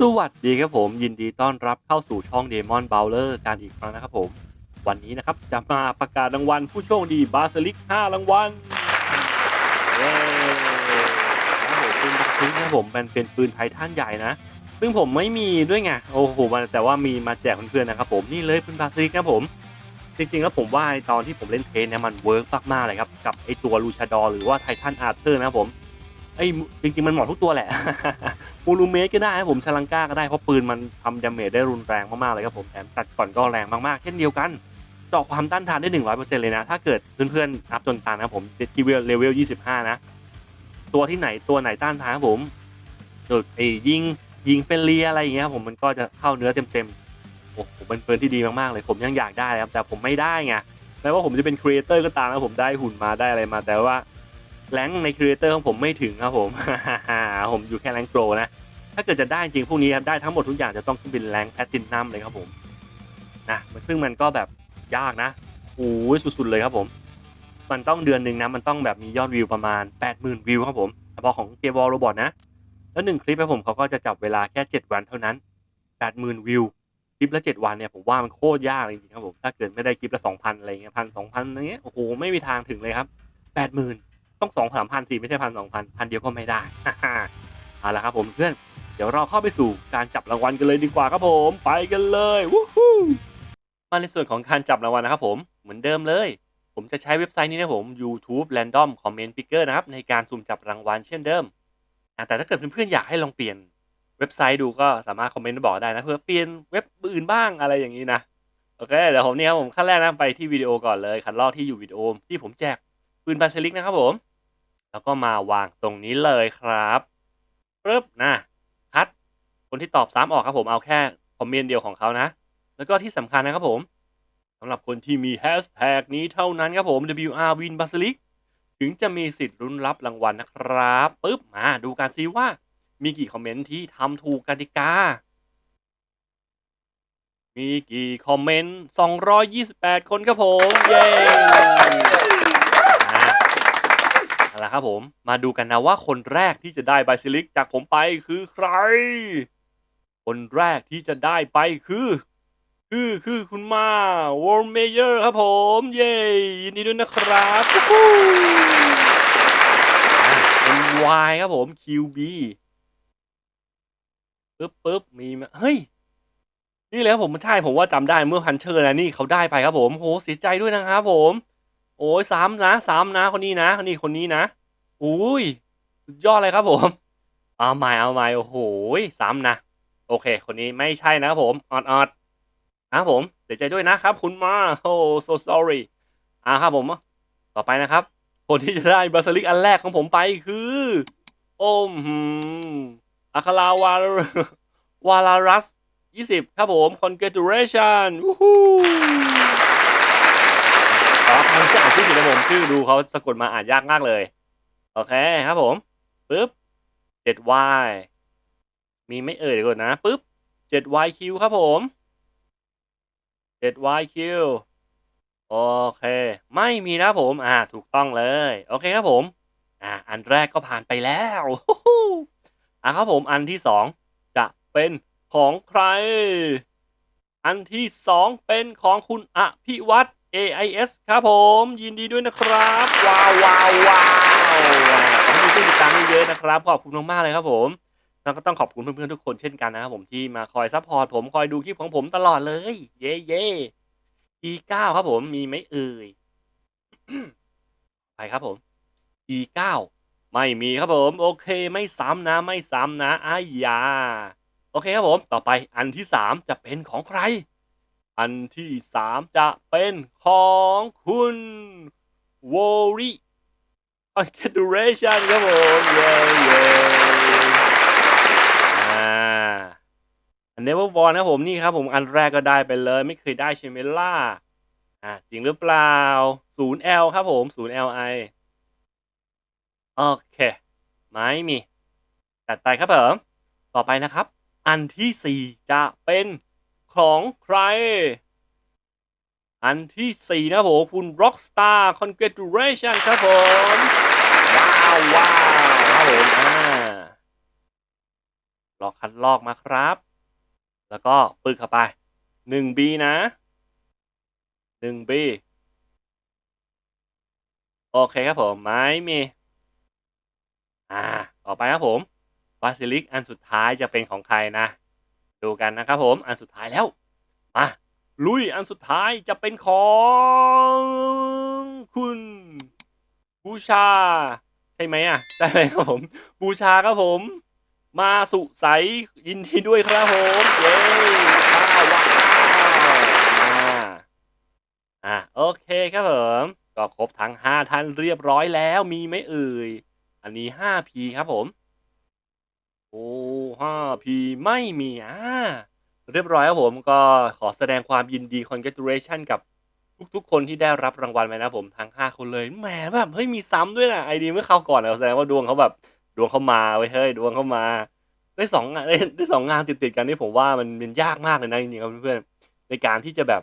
สวัสดีครับผมยินดีต้อนรับเข้าสู่ช่อง Demon Bowler การอีกครั้งนะครับผม วันนี้นะครับจะมาประกาศรางวัลผู้โชคดีบาสลิก 5 รางวัลเย้นะครับผมปืนบาสลิกนะผมมันเป็นปืนไททันใหญ่นะ ซึ่งผมไม่มีด้วยไงโอ้โหมันแต่ว่ามีมาแจกเพื่อนๆนะครับผมนี่เลยปืนบาสลิกนะผม จริงๆแล้วผมว่าตอนที่ผมเล่นเทนเนี่ยมันเวิร์กมากๆเลยครับกับไอตัวลูชาดอหรือว่าไททันอาร์เธอร์นะครับผม ไอ้จริงๆมันเหมาะทุกตัวแหละมูลูเมสก็ได้ครับผมชาลังก้าก็ได้ เพราะปืนมันทำดาเมจได้รุนแรงมากๆเลยครับผมแถมตัดก่อนก็แรงมากๆ เช่นเดียวกันเจาะความต้านทานได้ 100%เลยนะ ถ้าเกิดเพื่อนๆอัพจนตานนะครับผมที่เลเวล 25 นะ ตัวที่ไหนตัวไหนต้านทานครับผมจุดไอ้ยิงยิงเป็นเลียอะไรอย่างเงี้ยครับผมมันก็จะเข้าเนื้อเต็มๆโอ้โหเป็นปืนที่ดีมากๆเลย ผมยังอยากได้ครับแต่ผมไม่ได้ไงแม้ว่าผมจะเป็นครีเอเตอร์ก็ตามนะผมได้หุ่นมาได้อะไรมาแต่ว่า แรงในครีเอเตอร์ของผมไม่ถึงครับผม ผมอยู่แค่แรงโปรนะ ถ้าเกิดจะได้จริงพวกนี้ครับได้ทั้งหมดทุกอย่างจะต้องขึ้นเป็นแรงแพตตินัมเลยครับผมนะซึ่งมันก็แบบยากนะโอ้ยสุดๆเลยครับผม มันต้องเดือนหนึ่งนะมันต้องแบบมียอดวิวประมาณ 80,000 วิวครับผมเฉพาะของเกมวอลโรบอทนะ แล้วหนึ่งคลิปให้ผมเขาก็จะจับเวลาแค่ 7 วันเท่านั้น 80,000 วิวคลิปละ 7 วันเนี่ยผมว่ามันโคตรยากจริงๆครับผมถ้าเกิดไม่ได้คลิปละ2,000อะไรเงี้ยพันสองพันอะไรเงี้ยโอ้โหไม่มีทางถึงเลยครับ 80,000 ต้องสองสามพันสี่ไม่ใช่พันสองพันพันเดียวก็ไม่ได้เอาละครับผมเพื่อนเดี๋ยวเราเข้าไปสู่การจับรางวัลกันเลยดีกว่าครับผมไปกันเลยวู้ฮู้มาในส่วนของการจับรางวัลนะครับผมเหมือนเดิมเลย ผมจะใช้เว็บไซต์นี้นะผม YouTube Random Comment Picker นะครับในการสุ่มจับรางวัลเช่นเดิมแต่ถ้าเกิดเพื่อนๆอยากให้ลองเปลี่ยนเว็บไซต์ดูก็สามารถคอมเมนต์บอกได้นะเพื่อเปลี่ยนเว็บอื่นบ้างอะไรอย่างนี้นะโอเคเดี๋ยวผมนี่ครับผมขั้นแรกนะไปที่วิดีโอก่อนเลยขั้นแรกที่อยู่วิดีโอที่ผมแจกปืนบาซิลิกนะครับผม แล้วก็มาวางตรงนี้เลยครับปึ๊บนะคัดคนที่ตอบซ้ำออกครับผมเอาแค่คอมเมนต์เดียวของเขานะ แล้วก็ที่สำคัญนะครับผมสำหรับคนที่มีแฮชแท็กนี้เท่านั้นครับผม WR Win Basilisk ถึงจะมีสิทธิ์รุ้นรับรางวัลนะครับปึ๊บมาดูกันซิว่า มีกี่คอมเมนต์ที่ทำถูกกติกา มีกี่คอมเมนต์ 228 คนครับผม เย้อะเอา ละครับผม มาดูกันนะว่าคนแรกที่จะได้ไบซิลิกจากผมไปคือใคร คนแรกที่จะได้ไปคือ คือคือคุณมาวอร์เมเยอร์ครับผม เย้ยินดีด้วยนะครับเป็น Y ครับผม QB ปึ๊บปึ๊บมีมาเฮ้ย นี่เลยครับผมใช่ผมว่าจำได้เมื่อพันเชอร์นะนี่เขาได้ไปครับผมโหเสียใจด้วยนะครับผม โอ้ยสามนะสามนะคนนี้นะคนนี้คนนี้นะอุ้ยสุดยอดเลยครับผมเอาใหม่เอาใหม่โอ้โหสามนะ โอเค คนนี้ไม่ใช่นะครับผมออดออดนะครับผมเสียใจด้วยนะครับ คุณมาโอ้ so sorry อ่าครับผม ต่อไปนะครับ คนที่จะได้บาสลิกอันแรกของผมไปคือ โอ้มหืมอาคาลาวาลวาลารัสยี่สิบครับผม congratulation วู้ฮู้ อคำที่อ่านชื่อผิดนะผมชื่อดูเขาสะกดมาอ่านยากมากเลย โอเคครับผมปึ๊บ 7y มีไม่เอ่ยเดี๋ยวก่อนนะปึ๊บ 7yq ครับผม 7yq โอเค ไม่มีนะผม อ่า ถูกต้องเลย โอเคครับผม อ่า อันแรกก็ผ่านไปแล้วอ่าครับผม อันที่สองจะเป็นของใคร อันที่สองเป็นของคุณอภิวัต AIS ครับผมยินดีด้วยนะครับว้าวว้าวว้าวขอให้มีผู้ติดตามเยอะๆนะครับขอบคุณมากๆเลยครับผมแล้วก็ต้องขอบคุณเพื่อนๆทุกคนเช่นกันนะครับผมที่มาคอยซัพพอร์ตผมคอยดูคลิปของผมตลอดเลย เย่เย่ E9 ครับผมมีไหมเอ่ยไปครับผม E9 ไม่มีครับผม โอเคไม่ซ้ำนะไม่ซ้ำนะอายาโอเคครับผม ต่อไปอันที่สามจะเป็นของใคร อันที่สามจะเป็นของคุณวอริคอนแคดูเรชันครับผมเย้เย้อ่าอันเนเวอร์บอลนะผมนี่ครับผมอันแรกก็ได้ไปเลย ไม่เคยได้ใช่ไหมล่ะอ่าจริงหรือเปล่า 0L ครับผม 0LI โอเค ไม่มีจัดไปครับผม ต่อไปนะครับ อันที่สี่จะเป็น ของใคร อันที่สี่นะผมคุณ Rockstar Congratulation ครับผม ว้าวว้าวครับผมอ่ารลอกคัดลอกมาครับ แล้วก็ปึกเข้าไป 1B นะ 1B โอเคครับผม ไม่มี อ่า ต่อไปครับผมบาซิลิกอันสุดท้ายจะเป็นของใครนะ ดูกันนะครับผม อันสุดท้ายแล้ว มา ลุยอันสุดท้ายจะเป็นของคุณบูชา ใช่ไหมอะ ได้ไหมครับผมบูชาครับผม มาสุใสยินดีด้วยครับผมเย้ว้าวว้าวอ่าอ่าโอเคครับผมก็ครบทั้ง 5 ท่านเรียบร้อยแล้วมีไหมเอ่ย อันนี้ 5P ครับผม โอ้ 5P ไม่มีอ่าเรียบร้อยครับผมก็ขอแสดงความยินดี congratulation กับทุกๆ คนที่ได้รับรางวัลไปนะผมทั้ง 5 คนเลยแหมแบบเฮ้ยมีซ้ำด้วยนะไอดีเมื่อคราวก่อนนะแสดงว่าดวงเขาแบบดวงเขามาไว้เฮ้ยดวงเขามาได้สองงานได้ได้สองงานติดๆกันนี่ผมว่ามันมันยากมากเลยนะจริงๆครับเพื่อนๆในการที่จะแบบ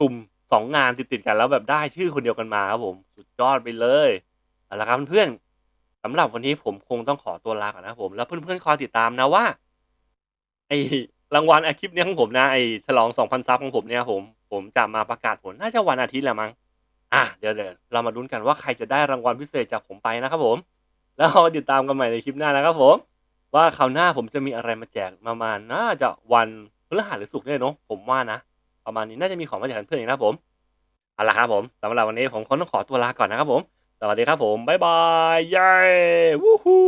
กลุ่มสองงานติดๆกันแล้วแบบได้ชื่อคนเดียวกันมาครับผม สุดยอดไปเลยเอาละครับเพื่อนๆำหรับวันนี้ผมคงต้องขอตัวลาก่อนนะครับผม แล้วเพื่อนๆคอยติดตามนะว่า ไอรางวัลไอคลิปเนี้ยของผมนะไอฉลอง2,000ซับของผมเนี่ยผมผมจะมาประกาศผลน่าจะวันอาทิตย์แหละมั้งอะเดี๋ยวเดี๋ยวเรามาลุ้นกันว่าใครจะได้รางวัลพิเศษจากผมไปนะครับผม แล้วเราติดตามกันใหม่ในคลิปหน้านะครับผม ว่าคราวหน้าผมจะมีอะไรมาแจกประมาณน่าจะวันพฤหัสหรือศุกร์เนี่ยเนาะผมว่านะ ประมาณนี้น่าจะมีของมาแจกเพื่อนๆอีกนะผมเอาละครับผมสำหรับวันนี้ผมคงต้องขอตัวลาก่อนนะครับผม วัสดีครับผม บ๊ายบาย เย้ วู้ฮู้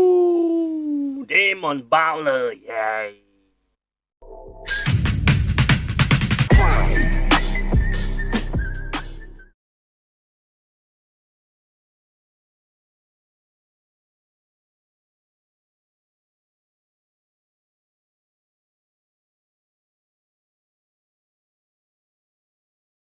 เดมอนบ้าเลย เย้